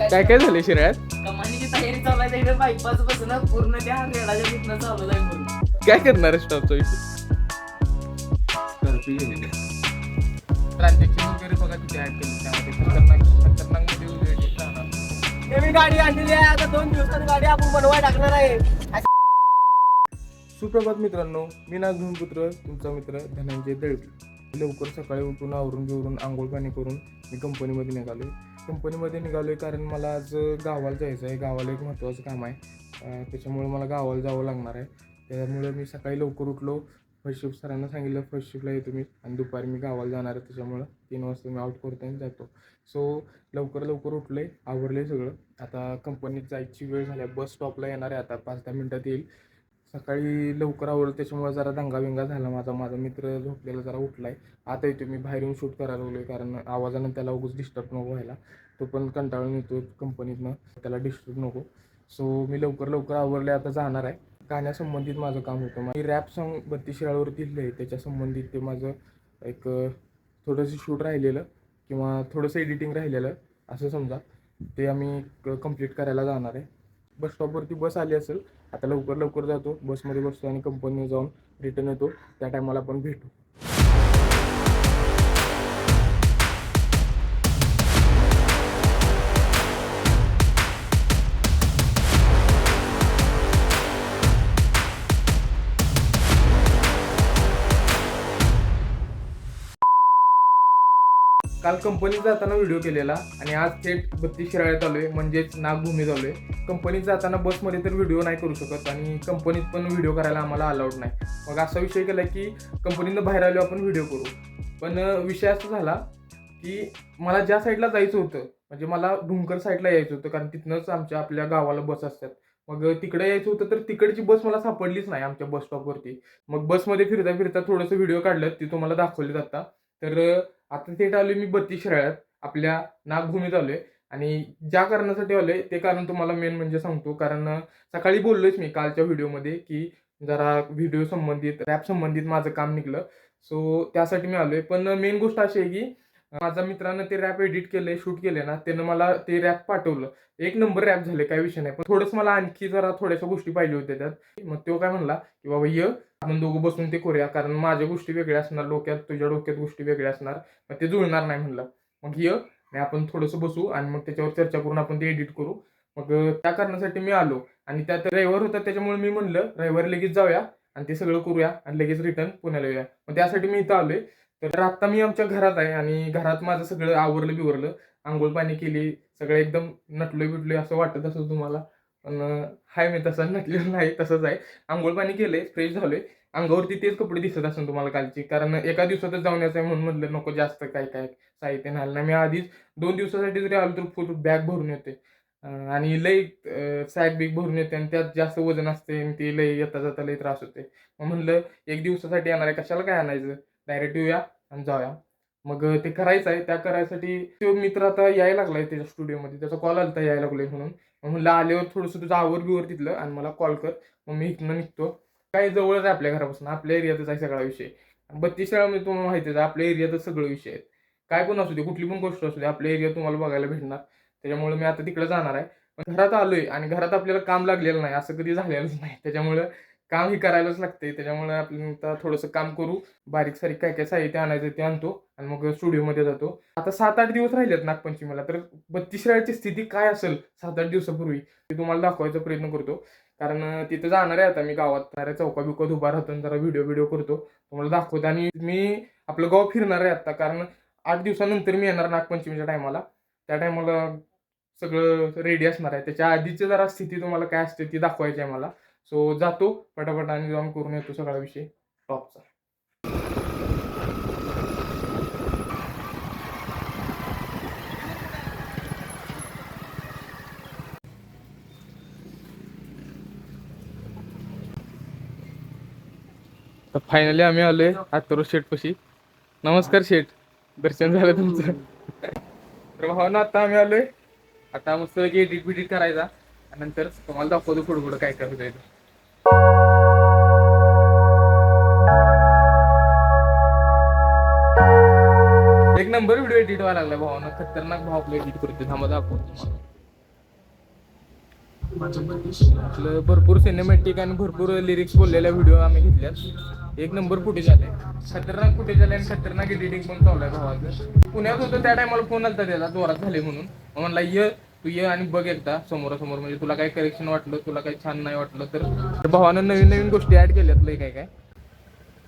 काय काय झाले शिराळ्यात? कमानीची तयारी चालू आहे इकडे बायपास बसून पूर्ण त्या रेडाच्या तिथनं चालू आहे म्हणून. काय करणार स्टॉपचा विषय? ट्रान्झॅक्शन वगैरे बघा तिथे ऍड केली त्यामध्ये खतरनाक खतरनाकमध्ये उजेड राहणार हे मी गाडी आणलेली आहे आता दोन दिवसात गाडी आपण बनवाय टाकणार आहे. सुप्रभात मित्रांनो मी नागधूमपुत्र तुमचा मित्र धनंजय दळवी. लवकर सकाळी उठून आवरून बिवरून आंघोळ पाणी करून मी कंपनीमध्ये निघालो कंपनीमध्ये निघालो आहे कारण मला आज गावाला जायचं आहे. गावाला एक महत्त्वाचं काम आहे. त्याच्यामुळे मला गावाला जावं लागणार आहे. त्यामुळे मी सकाळी लवकर उठलो. फर्स्ट शिफ्ट सरांना सांगितलं फर्स्ट शिफ्टला येतो मी आणि दुपारी मी गावाला जाणार आहे. त्याच्यामुळं तीन वाजता मी आउट करतो आणि जातो. सो लवकर लवकर उठलं आहे आवडलं आहे सगळं. आता कंपनीत जायची वेळ झाली आहे. बस स्टॉपला येणार आहे. आता पाच दहा मिनटात येईल. सकाळी लवकर आवडलं त्याच्यामुळे जरा दंगाविंगा झाला माझा. माझा मित्र झोपलेला जरा उठला आहे आता येतो मी बाहेर येऊन शूट करायला लागलोय कारण आवाजानं त्याला उगाच डिस्टर्ब नको व्हायला. तो पण कंटाळून येतो कंपनीतनं त्याला डिस्टर्ब नको. सो मी लवकर लवकर आवरले आता जाणार आहे. गाण्यासंबंधित माझं काम होतं. मी रॅप सॉन्ग बत्तीस शिळावरती आहे त्याच्या संबंधित ते माझं एक थोडंसं शूट राहिलेलं किंवा थोडंसं एडिटिंग राहिलेलं असं समजा. ते आम्ही कंप्लीट करायला जाणार आहे. बस स्टॉपवरती बस आली असेल आता लवकर लवकर जातो. बसमध्ये बसतो आणि कंपनीवर जाऊन रिटर्न येतो. त्या टायमाला आपण भेटू. काल कंपनीत जाताना व्हिडिओ केलेला आणि आज थेट बत्तीस शिराळ्यात आलोय म्हणजेच नागभूमीत आहे. कंपनीत जाताना बसमध्ये तर व्हिडिओ नाही करू शकत आणि कंपनीत पण व्हिडिओ करायला आम्हाला अलाउड नाही. मग असा विषय केला की कंपनीनं बाहेर आलो आपण व्हिडिओ करू. पण विषय असा झाला की मला ज्या साईडला जायचं होतं म्हणजे मला ढुंकर साईडला यायचं होतं कारण तिथनंच आमच्या आपल्या गावाला बस असतात. मग तिकडे यायचं होतं तर तिकडची बस मला सापडलीच नाही आमच्या बस स्टॉपवरती मग बसमध्ये फिरता फिरता थोडंसं व्हिडिओ काढलं ते तुम्हाला दाखवले जाता तर आता थेट आलोय मी बत्तीस शिराळ्यात आपल्या नागभूमीत आलोय. आणि ज्या कारणासाठी आलोय ते कारण तुम्हाला मेन म्हणजे सांगतो. कारण सकाळी बोललोच मी कालच्या व्हिडिओमध्ये की जरा व्हिडिओ संबंधित रॅप संबंधित माझं काम निघलं. सो त्यासाठी मी आलोय. पण मेन गोष्ट अशी आहे की माझ्या मित्रानं ते रॅप एडिट केलंय शूट केले ना त्यानं मला ते रॅप पाठवलं. एक नंबर रॅप झाले काही विषय नाही. पण थोडंसं मला आणखी जरा थोड्याशा गोष्टी पाहिजे होत्या त्यात. मग तो काय म्हणला की बाबा ये. आपण दोघं बसून ते करूया कारण माझ्या गोष्टी वेगळ्या असणार डोक्यात तुझ्या डोक्यात गोष्टी वेगळ्या असणार मग ते जुळणार नाही म्हणलं. मग ये आणि आपण थोडंसं बसू आणि मग त्याच्यावर चर्चा करून आपण ते एडिट करू. मग त्या कारणासाठी मी आलो आणि त्यात रविवार होता त्याच्यामुळे मी म्हणलं रविवारी लगेच जाऊया आणि ते सगळं करूया आणि लगेच रिटर्न पुण्याला येऊया. मग त्यासाठी मी इथं आलोय. तर आता मी आमच्या घरात आहे आणि घरात माझं सगळं आवरलं बिवरलं आंघोळ पाणी केली सगळं एकदम नटलोय बिटलोय असं वाटत असं तुम्हाला. पण हाय मी तसं नटलेलं नाही तसंच आहे. आंघोळ पाणी केलंय फ्रेश झालोय. अंगावरती तेच कपडे दिसत असेल तुम्हाला कालची. कारण एका दिवसातच जाऊन यायचं आहे म्हणून म्हटलं नको जास्त काय काय साहित्य नाही ना. मी आधीच दोन दिवसासाठी जरी आलो तर फुल बॅग भरून येते आणि लई सॅक बिग भरून येते आणि त्यात जास्त वजन असते आणि ते लई येता जाता लई त्रास होते मग म्हणलं एक दिवसासाठी येणार आहे कशाला काय आणायचं? डायरेक्ट येऊया आणि जाऊया. मग ते करायचं आहे. त्या करायसाठी तो मित्र आता यायला लागलाय त्याच्या स्टुडिओमध्ये. त्याचा कॉल आलता यायला लागलाय म्हणून. मग म्हणलं आल्यावर थोडंसं तुझं आवर बिवर तिथलं आणि मला कॉल कर. मग मी इथनं निघतो. काही जवळच आहे आपल्या घरापासून. आपल्या एरियातच आहे सगळा विषय. बत्तीस शाळामध्ये म्हणजे तुम्हाला माहितीच आहे आपल्या एरियातच सगळं विषय आहेत काय पण असू दे कुठली पण गोष्ट असू दे आपल्या एरिया तुम्हाला बघायला भेटणार. त्याच्यामुळे मी आता तिकडे जाणार आहे. पण घरात आलोय आणि घरात आपल्याला काम लागलेलं नाही असं कधी झालेलंच नाही. त्याच्यामुळं काम ही करायलाच लागते. त्याच्यामुळे आपण आता थोडंसं काम करू. बारीक सारीक काय काय साहित्य आणायचं ते आणतो आणि मग स्टुडिओमध्ये जातो. आता सात आठ दिवस राहिलेत नागपंचमीला. तर बत्तीस शाळेची स्थिती काय असेल सात आठ दिवसापूर्वी? ते तुम्हाला दाखवायचा प्रयत्न करतो. कारण तिथं जाणार आहे आता मी गावात. जाणार चौका बिकत उभा राहतो आणि जरा व्हिडिओ व्हिडिओ करतो. तुम्हाला दाखवतो. आणि मी आपलं गाव फिरणार आहे आता. कारण आठ दिवसानंतर मी येणार नागपंचमीच्या टायमाला. त्या टायमाला सगळं रेडी असणार आहे. त्याच्या आधीची जरा स्थिती तुम्हाला काय असते ती दाखवायची आहे मला. सो जातो पटापट आणि जाऊन करून येतो सगळा विषय. टॉपचा तर फायनली आम्ही आलोय आत्तरो शेठ पशी. नमस्कार शेठ. दर्शन झालं तुमचं. तर भावना आता आम्ही आलोय. आता मस्त एडिट बिडिट करायचा. नंतर तुम्हाला दाखवतो पुढं पुढं काय करायचं एक नंबर व्हिडिओ एडिट व्हायला लागला भावानं खतरनाक भाव आपलं एडिट करतो थांबा दाखवतो आपलं भरपूर सिनेमॅटिक आणि भरपूर लिरिक्स बोललेल्या व्हिडिओ आम्ही घेतल्यात. एक नंबर फुटेज आले खतरनाक फुटेज आले आणि खतरनाक एडिटिंग पण चालू आहे भावाचं पुण्यात होतं त्या टायमाला फोन आलता त्याला जोरात झाले म्हणून. मग म्हणला ये तू ये आणि बघ एकदा समोरासमोर. म्हणजे तुला काही करेक्शन वाटलं तुला काही छान नाही वाटलं तर तर भावानं नवीन नवीन गोष्टी ऍड केल्यात लय काय काय.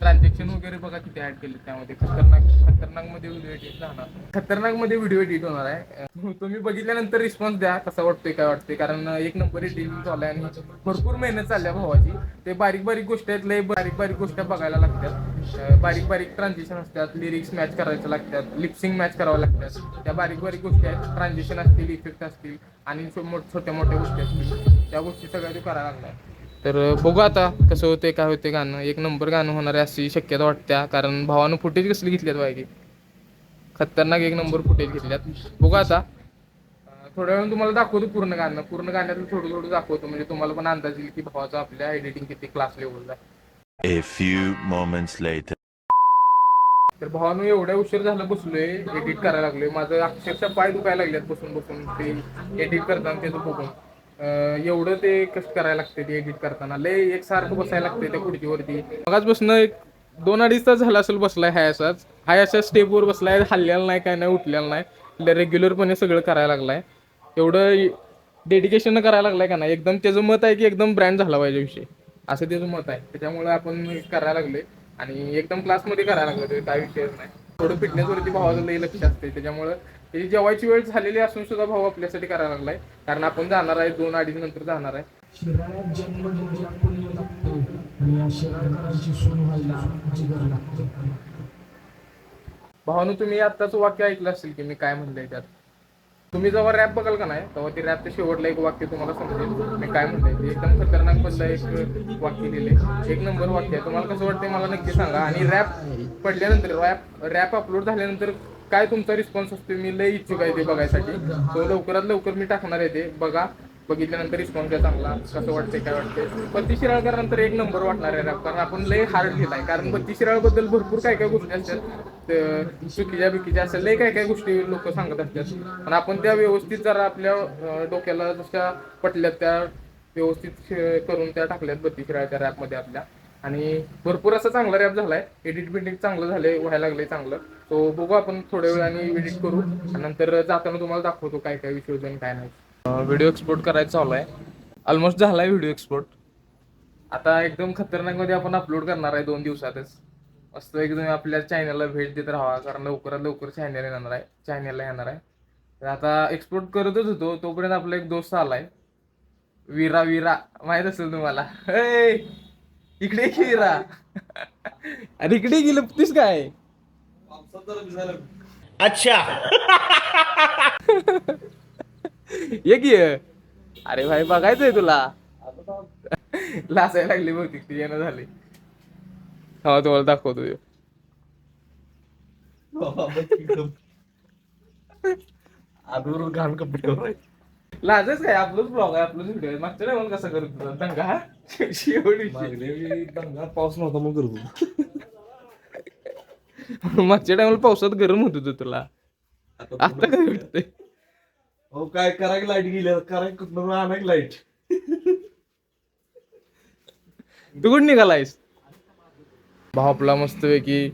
ट्रान्झॅक्शन वगैरे बघा किती ऍड केले त्यामध्ये. खतरनाक खतरनाकमध्ये व्हिडिओ एडिट राहणार खतरनाकमध्ये व्हिडिओ एडिट होणार आहे. तुम्ही बघितल्यानंतर रिस्पॉन्स द्या कसा वाटतोय काय वाटतंय? कारण एक नंबर एडिटिंग चालू आहे आणि भरपूर मेहनत चालल्या भावाची. ते बारीक बारीक गोष्टी आहेत लय बारीक बारीक गोष्टी बघायला लागतात. बारीक बारीक ट्रान्झॅक्शन असतात लिरिक्स मॅच करायच्या लागतात लिप्सिंग मॅच करावं लागतात. त्या बारीक बारीक गोष्टी आहेत ट्रान्झॅक्शन असतील इफेक्ट असतील आणि छोट्या मोठ्या गोष्टी असतील. त्या गोष्टी सगळ्या तू करायला लागतात. तर बघू आता कसं होते काय होते गाणं. एक नंबर गाणं होणार आहे अशी शक्यता वाटत्या. कारण भावानं फुटेज कसली घेतल्यात बायकी खतरनाक एक नंबर फुटेज घेतल्यात. बघू आता. थोड्या वेळ तुम्हाला दाखवतो पूर्ण गाणं. पूर्ण गाण्यातलं थोडं थोडं दाखवतो. म्हणजे तुम्हाला पण अंदाज येईल की भावाचा आपल्या एडिटिंग किती क्लास लेवलला A few moments later. तर भावानं एवढ्या उशीर झालं बसलोय एडिट करायला लागलोय. माझं अक्षरशः पाय दुखायला लागलेत बसून बसून. ते एडिट करताना त्याचं बघून. एवढं ते कष्ट करायला लागते ते एडिट करताना? लय एकसारखं बसायला लागते त्या खुर्चीवरती. मगाच बसणं एक दोन अडीच तास झाला असेल बसलाय हाय असाच. हाय अशा स्टेपवर बसलाय हल्लेला नाही काय नाही उठलेला नाही. रेग्युलरपणे सगळं करायला लागलाय. एवढं डेडिकेशन करायला लागलाय का नाही? एकदम त्याचं मत आहे की एकदम ब्रँड झाला पाहिजे विषय. असं त्याचं मत आहे. त्याच्यामुळे आपण करायला लागले आणि एकदम क्लासमध्ये करायला लागलो ते काय विषयच नाही. थोडं फिटनेसवरती भावाचं लई लक्ष असते त्याच्यामुळे त्याची जेवायची वेळ झालेली असून सुद्धा भाऊ आपल्यासाठी करायला लागलाय. कारण आपण जाणार आहे दोन अडीच नंतर जाणार आहे. शिराळ्यात जन्म म्हणजे पुण्य लागतो आणि या शिराळकरांची सून व्हायला जिगर लागतो. भावानं तुम्ही आत्ताच वाक्य ऐकलं असेल की मी काय म्हणलंय त्यात? तुम्ही जेव्हा रॅप बघाल का नाही तेव्हा ते रॅपच्या शेवटला एक वाक्य तुम्हाला समजेल. मी काय म्हणलंय? ते एकदम खतरनाक मधलं एक वाक्य लिहिले एक नंबर वाक्य आहे. तुम्हाला कसं वाटतंय मला नक्की सांगा. आणि रॅप पडल्यानंतर रॅप रॅप अपलोड झाल्यानंतर काय तुमचा रिस्पॉन्स असतो मी लय इच्छुक आहे ते बघायसाठी. तो लवकरात लवकर मी टाकणार आहे ते. बघा. बघितल्यानंतर रिस्पॉन्स द्या चांगला. कसं वाटतंय काय वाटतंय? बत्ती शिराळकरांनंतर एक नंबर वाटणार आहे रॅप कारण आपण लय हार्ड लिहिलाय कारण बत्ती शिराळबद्दल भरपूर काय काय गोष्टी असतात. चुकीच्या बिकीच्या असेल लय काय काय गोष्टी लोक सांगत असतात. पण आपण त्या व्यवस्थित जरा आपल्या डोक्याला जशा पटल्यात त्या व्यवस्थित करून त्या टाकल्यात बत्ती शिराळच्या रॅपमध्ये आपल्या. आणि भरपूर असं चांगला रॅप झालाय. एडिट बिडिट चांगलं झालंय व्हायला लागलंय चांगलं. तो बघू आपण थोड्या वेळाने एडिट करू. नंतर जाताना तुम्हाला दाखवतो काय काय विषय आणि काय नाही. व्हिडिओ एक्सपोर्ट करायचं चालू आहे. ऑलमोस्ट झालाय व्हिडिओ एक्सपोर्ट आता एकदम खतरनाकमध्ये आपण अपलोड करणार आहे दोन दिवसातच. मस्त एकदम आपल्या चॅनलला भेट देत राहा कारण लवकरात लवकर चॅनल येणार आहे. चॅनलला येणार आहे. तर आता एक्सपोर्ट करतच होतो तोपर्यंत आपला एक दोस्त आलाय. वीरा वीरा. माहीत असेल तुम्हाला. इकडे की विरा अरे इकडे गेलं तीस काय? अच्छा. ये की अरे भाई बघायचंय तुला. लासायला लागली बहुतेक ती येणं झाली. हा तुम्हाला दाखवतो. आदूर घाण कपडे लाजच काय? आपलंच ब्लॉग आहे आपलंच व्हिडिओ आहे. मागच्या टायमाला कसं करत होता? दंगा? हा? शेवटी दंगा पाऊस नव्हता मग करतो मागच्या टायमाला पावसात गरम होत होतं तुला. आता काय वाटतंय हो काय कराय लाइट गेली? कराय कुठं आणाय लाइट? तू कुठं निघालायस? भाऊ आपला मस्त पैकी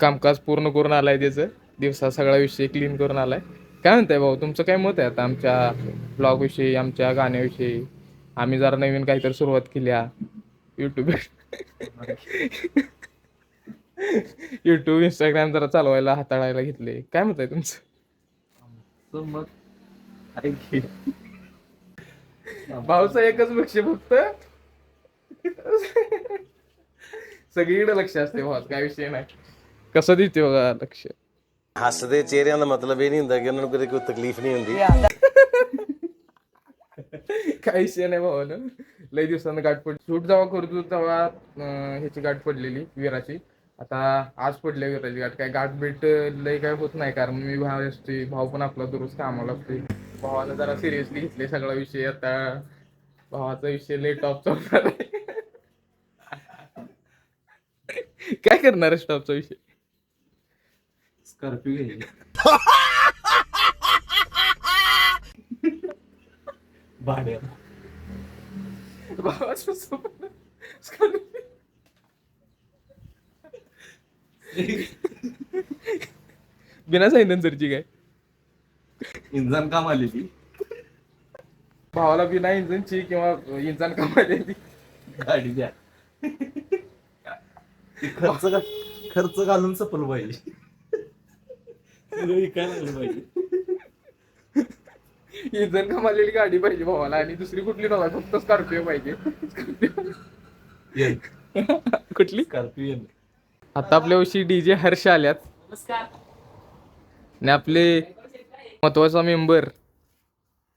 कामकाज पूर्ण करून आलाय त्याचं. दिवसा सगळा विषय क्लीन करून आलाय. काय म्हणताय भाऊ? तुमचं काय मत आहे आता आमच्या ब्लॉग विषयी आमच्या गाण्याविषयी? आम्ही जरा नवीन काहीतरी सुरुवात केल्या युट्यूब युट्यूब इंस्टाग्राम जरा चालवायला हाताळायला घेतले. काय मत आहे तुमचं? अरे. भाऊचं एकच लक्ष फक्त. सगळीकडे लक्ष असते भाऊ काय विषय नाही. कसं देते बघा लक्ष? ਹੱਸਦੇ ਚਿਹਰਿਆਂ ਦਾ ਮਤਲਬ ਇਹ ਨਹੀਂ ਹੁੰਦਾ ਕਿ ਉਹਨਾਂ ਨੂੰ ਕਦੇ ਕੋਈ ਤਕਲੀਫ ਨਹੀਂ ਹੁੰਦੀ काही विषय नाही भावानं लई दिवसानं गाठ पडली शूट जेव्हा करतो तेव्हा अं, ह्याची गाठ पडलेली विराची आता आज पडल्या विराची गाठ काय गाठ भेट लई काय होत नाही कारण मी भाव असते भाऊ पण आपला दररोज कामाला असते भावानं जरा सिरियसली घेतले सगळा विषय आता भावाचा विषय लई टॉपचा होणार आहे काय करणार आहे टॉपचा विषय स्कॉर्पिओ घे भाड्या. भावाचं स्वप्न. स्कॉर्पिओ. बिना सायलेन्सरची काय? इंजन काम आली ती भावाला बिना इंजनची किंवा इंजन कामाची गाडी द्या. खर्च खर्च घालून सपल पाहिजे विकायला पाहिजे इंजन कामालेली गाडी पाहिजे भावाला आणि दुसरी कुठली नव्हता फक्त स्कॉर्पिओ पाहिजे. कुठली? स्कॉर्पिओ आता आपल्या वर्षी डीजे हर्ष आल्यात. नमस्कार. आणि आपले महत्त्वाचा मेंबर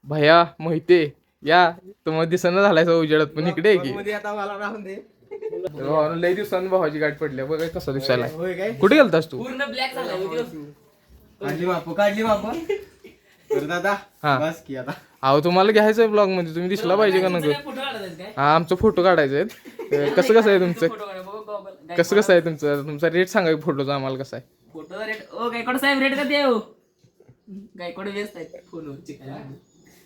भया मोहिते या तुम्हाला दिसना झालाय उजेडात पण इकडे आहे की? भावानं लय दिवसांनी भावाची गाठ पडल्या बघा कसा दिसायला कुठे गेलतास तू? पूर्ण ब्लॅक झाला हो काढली बापू काढली बापू. तर दादा हा. बस की आता. अहो तुम्हाला घ्यायचंय ब्लॉगमध्ये तुम्ही दिसला पाहिजे का नको फोटो काढतात काय? हा आमचं फोटो काढायचे आहेत. कसं कसं आहे तुमचं? फोटो काढा बघू गॉगल कसं कसं आहे तुमचं? तुमचा रेट सांगा फोटोचा आम्हाला कसा आहे. फोटो रेट ओ गायकवाड साहेब रेट का देऊ गायकवाड व्यस्त आहेत फोनवरची काय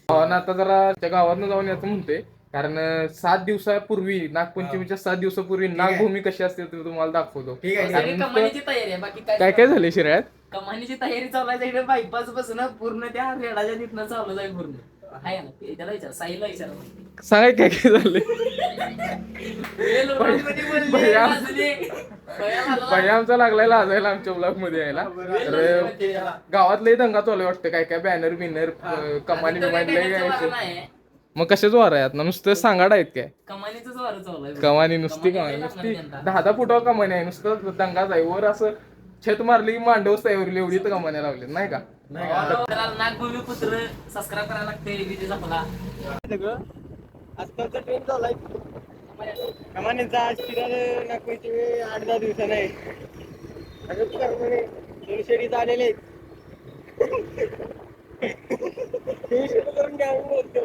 भावानं आता जरा त्या गावातनं जाऊन याचं म्हणतोय. कारण सात दिवसापूर्वी नागपंचमीच्या सात दिवसापूर्वी नागभूमी कशी असते ते तुम्हाला दाखवतो. ठीक आहे कारण सगळी नुसतं- कमानीची तयारी आहे बाकी काय काय झाले शिराळ्यात? कमानीची तयारी चालू आहे इकडे बायपास बसून पूर्ण त्या रेडाच्या तिथनं चालू जाईल पूर्ण. आहे ना? ते त्याला विचार साईला विचार. सांगाय काय काय झाले भैया आमचा लागलाय. लाजायला आमच्या ब्लॉगमध्ये यायला. तर गावात लय दंगा चालू वाटतं. काय काय बॅनर बिनर कमानी बिमानी लय. मग कशाच वार आहे? आता नुसतं सांगाड आहेत काय? कमानीच वारं चालू आहे. कमानी नुसती कमानी. कमानी नुसती दहा दहा फुटावर कमानी आहे. नुसतं दंगाच आहे वर असं छत मारली की मांडवच तयावरली एवढी तर कमान्या लावली. नाही का? नागभूमी पुत्र सबस्क्राईब करायला लागते विजय आपला. आजकालचा कमानीचा शिराल नागपूरची वेळ आठ दहा दिवसानं आहे. शेडीत आलेले आहेत. करून घ्या म्हणून बोलतो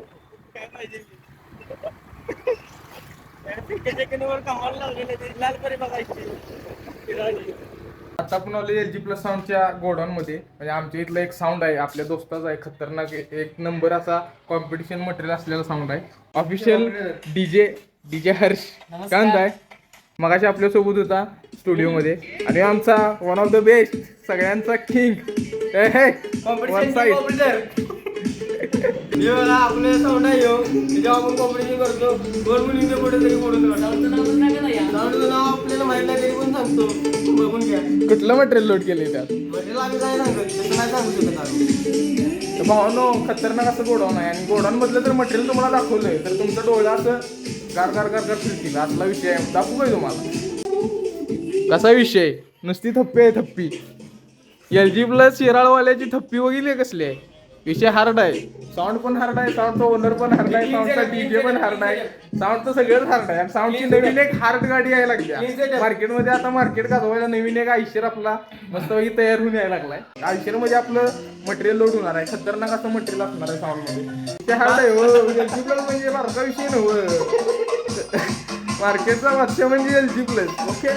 आता आपण आलो एल जी प्लस साऊंडच्या गोडाऊन मध्ये म्हणजे आमच्या इथलं एक साऊंड आहे आपल्या दोस्ताचा आहे खतरनाक एक नंबर असा कॉम्पिटिशन मटेरियल असलेला साऊंड आहे. ऑफिशियल डीजे डीजे हर्ष काय म्हणताय मगाशी आपल्यासोबत होता स्टुडिओ मध्ये. आणि आमचा वन ऑफ द बेस्ट सगळ्यांचा किंग हे बघा आपले साऊंड आहे ह्यो. त्याच्यावर आपण कॉम्पिटिशन करतो. तरी बोलून साऊंडचं नाव आपल्याला माहीत नाही तरी पण सांगतो. बघून घ्या. कुठलं मटेरियल लोड केलंय त्यात? मटेरियल आम्ही काय सांगतो तसं नाही सांगू शकत आम्ही. तर भावानो खतरनाक असं गोडाऊन आहे. आणि गोडाऊन मधलं जर मटेरियल तुम्हाला दाखवलंय तर तुमचं डोळं असं गार गार गार गार फिरतील. असला विषय आहे. दाखवू काय तुम्हाला? कसा विषय? नुसती थप्पी आहे थप्पी. एल जी प्लस शिराळवाल्याची थप्पी वगैरे कसली आहे? विषय हार्ड आहे. साऊंड पण हार्ड आहे साऊंडचा ओनर पण हार्ड आहे साऊंडचा डीजे पण हार्ड आहे. साऊंडचं सगळंच हार्ड आहे. आणि साऊंडची नवीन एक हार्ड गाडी यायला लागली मार्केटमध्ये आता मार्केट गाजवायला नवीन एक आयशर आपला मस्तपैकी तयार होऊन यायला लागलाय. आयशरमध्ये आपलं मटेरियल लोड होणार आहे. खतरनाक असं मटेरियल असणार आहे साऊंडमध्ये. ते हार्ड आहे हो म्हणजे बारका विषय नव्ह मार्केटचा बादशाह म्हणजे एल जी प्लस ओके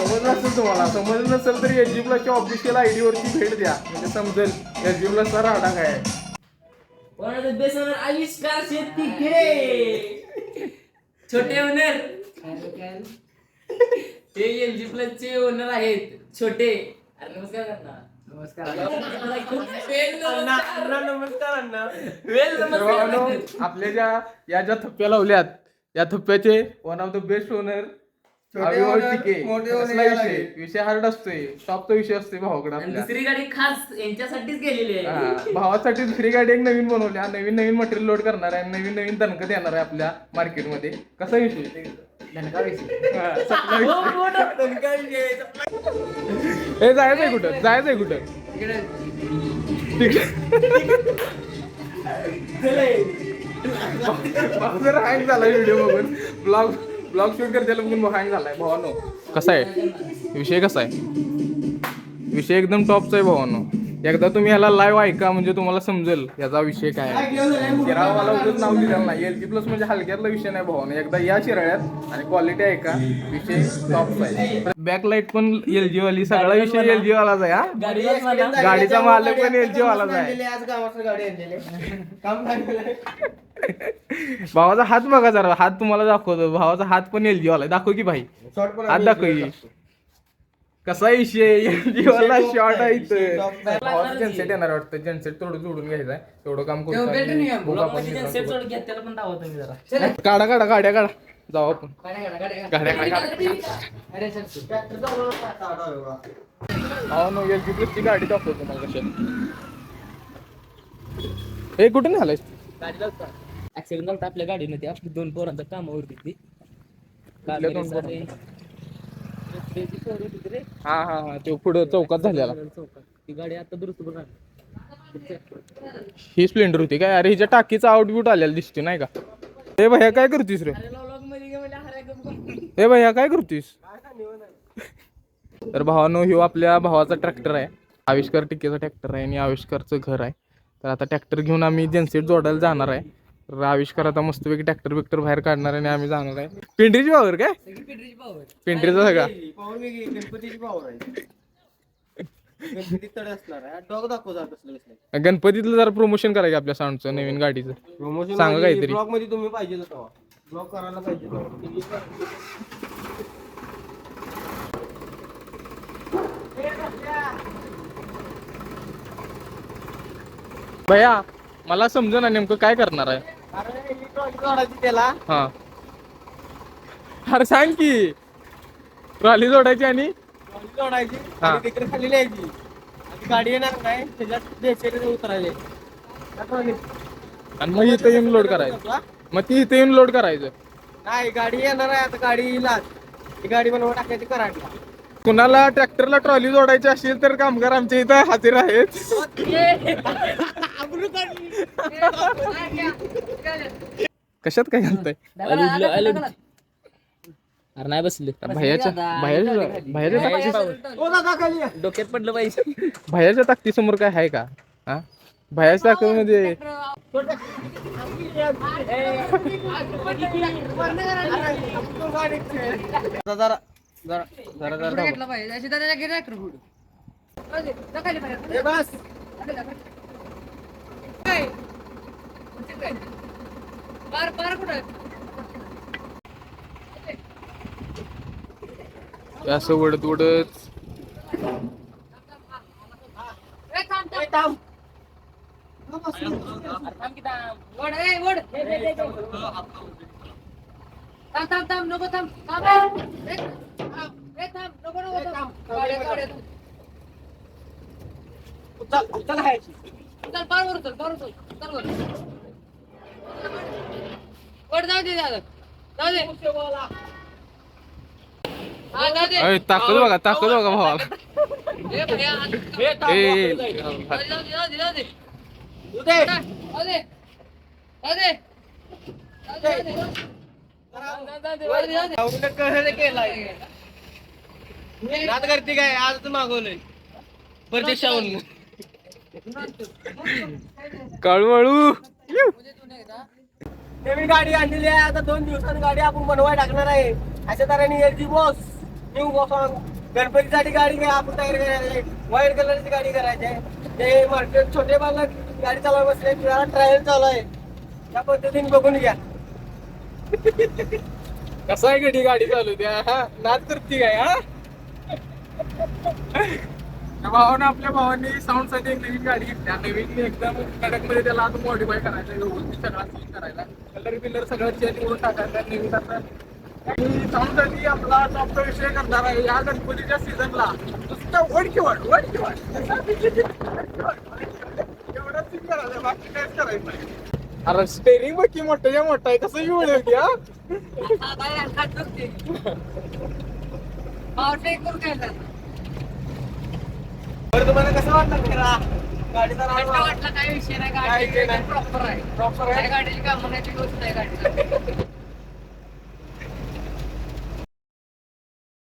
समजलं असेल तुम्हाला समजलं नसेल तर एल जी प्लसच्या ऑफिशियल आय डी वरती भेट द्या. म्हणजे समजेल एल जी प्लसचा राडा काय आविष्कार शेती किडे छोटे ओनर ते एल जी प्लस चे ओनर आहेत छोटे. अरे नमस्कार नमस्कार. अण्णा भावांनो, आपल्या ज्या या ज्या थप्प्या लावल्यात या थप्प्याचे one of the best owner मोठे यायला विषय? लागले. विषय हार्ड असतोय. टॉपचा विषय असतोय भावाकडे आणि आपल्या दुसरी गाडी खास यांच्यासाठीच गेलेली आहे. हा, भावासाठी दुसरी गाडी एक नवीन बनवली. हा नवीन नवीन मटेरियल लोड करणार आहे नवीन नवीन दणकं देणार आहे आपल्या मार्केटमध्ये कसा विषय? धनका विषय. हा, सपना विषय. हो, हो, हो. जायचंय कुठं? जायचंय कुठं? जर हँग झालाय व्हिडिओ बघून. ब्लॉग ब्लॉग शूट करताना बघून हँग झालाय भावानो. कसा आहे? विषय कसा आहे? विषय एकदम टॉपचा आहे भावानो. एकदा तुम्ही याला लाईव्ह ऐका म्हणजे तुम्हाला समजेल याचा विषय काय आहे. शिराळवाला उगाच नाव दिलेलं नाही. एल जी प्लस म्हणजे हलक्यातला विषय नाही भावानो. एकदा या शिराळ्यात आणि क्वालिटी आहे का विषय टॉपचा आहे बॅकलाईट पण एल जी वाली सगळा विषय एल जी वालाच आहे हा. गाडीचा मालक पण LG वालाच आहे. भावाचा हात बघा जरा. हात तुम्हाला दाखवतो. भावाचा हात पण एल वाला दाखव की भाई. हात दाखव की. कसा विषय जीवाला शॉर्ट आहे जनसेट येणार वाटतं. जनसेट थोडं जोडून घ्यायचं आहे तेवढं काम जरा. काढा काढा गाड्या काढा. जाऊ आपण. गाड्या काढा हो गाडी दाखवतो मला कशात हे कुठे झालंय ऍक्सिडेंट झाला आपल्या गाडीनं ती आपली दोन पोरांच्या कामावरती ती कुठल्या दोन कामेरे सारे- त्याची पोरं होती रे हा हा हा. तो पुढं चौकात झालेला. चौकात ती गाडी आता दुरुस्त बघा ही स्प्लेंडर होती काय? अरे हिच्या टाकीचा आउटब्यूट आलेला दिसते नाही का? हे भैया काय करतीस रे? हे भैया काय करतीस? तर भावानो ह्यो आपल्या भावाचा ट्रॅक्टर आहे. आविष्कार टिकेचा ट्रॅक्टर आहे आणि आविष्कारचं घर आहे. तर आता ट्रॅक्टर घेऊन आम्ही जनसेट जोडायला जाणार आहे. तर आविष्कार आता मस्तपैकी ट्रॅक्टर बिक्टर बाहेर काढणार आहे आणि आम्ही जाणार आहे. पिंडरीची पावर काय? पिंडरीचा सगळा. गणपतीतलं जरा प्रमोशन करायचं आपल्या साऊंडचं नवीन गाडीचं. प्रमोशन सांगा काहीतरी. ब्लॉगमध्ये तुम्ही पाहिजे तेव्हा. ब्लॉग करायला पाहिजे तेव्हा. भैया मला समजा ना नेमकं काय करणार आहे. अरे ही ट्रॉली जोडायची त्याला हा. अरे सांग की. ट्रॉली जोडायची आणि? ट्रॉली जोडायची. हा. आणि तिकडे खाली न्यायची. आणि गाडी येणार नाही त्याच्यात उतरायचे. आणि मग इथं येऊन लोड करायचं. मग ती इथं येऊन लोड करायचं. नाही गाडी येणार आहे आता गाडी येईल आज. ती गाडी बनवून टाकायची कराडला. कुणाला ट्रॅक्टरला ट्रॉली जोडायची असेल तर कामगार आमच्या इथं हजर आहेत. कशात काय घालताय? अरे नाही बसले. भैयाच्या ताकदी. डोक्यात पडलं पाहिजे. भैयाच्या ताकदीसमोर काय आहे का? हा? भैयाच्या ताकदीमध्ये आता जरा जरा जरा जरा बस हे असं वडत वडत ए, थांब. चल चल खायची अय, ताकद बघा ताकद बघा भावाला ए, ए, नाद करते काय? आज मागवलंय. परदेशाहून काळूवाळू नवीन गाडी आणलेली आहे. आता दोन दिवसात गाडी आपण बनवाय टाकणार आहे. अशा तऱ्हेने L G boss. New boss गणपतीसाठी गाडी काय आपण तयार करायची व्हाईट कलरची गाडी करायची आहे. ते मार्केट छोटे बालक गाडी चालवा बसले. त्याला ट्रायल चालू आहे. त्या पद्धतीने बघून घ्या. कसा आहे गडी? गाडी चालू द्या. हा नाद करते काय हा? त्या भावानं आपल्या भावाने साऊंडसाठी एक नवीन गाडी घेतल्या नवीन एकदम कडकमध्ये त्याला आता मॉडिफाय करायचं व्यवस्थित सगळा चेंज कलर बिलर सगळं चेंज करून टाकायचं नवीन आता. आणि साऊंडसाठी आपला टॉपचा विषय करणार आहे. या गणपतीच्या सीझनला नुसतं वडकी वाट वडकी वाढ एवढंच करायचं बाकी काहीच करायचं नाही. अरे स्टेरिंग बघ की मोठ्याच्या मोठा आहे कसं येऊ की हा? बरं तुम्हाला कसं वाटलं फिरा? गाडीचा नाव काय विषय नाही नाही. प्रॉपर आहे. प्रॉपर आहे? गाडीची कामं नाही ती गोष्ट आहे गाडीला.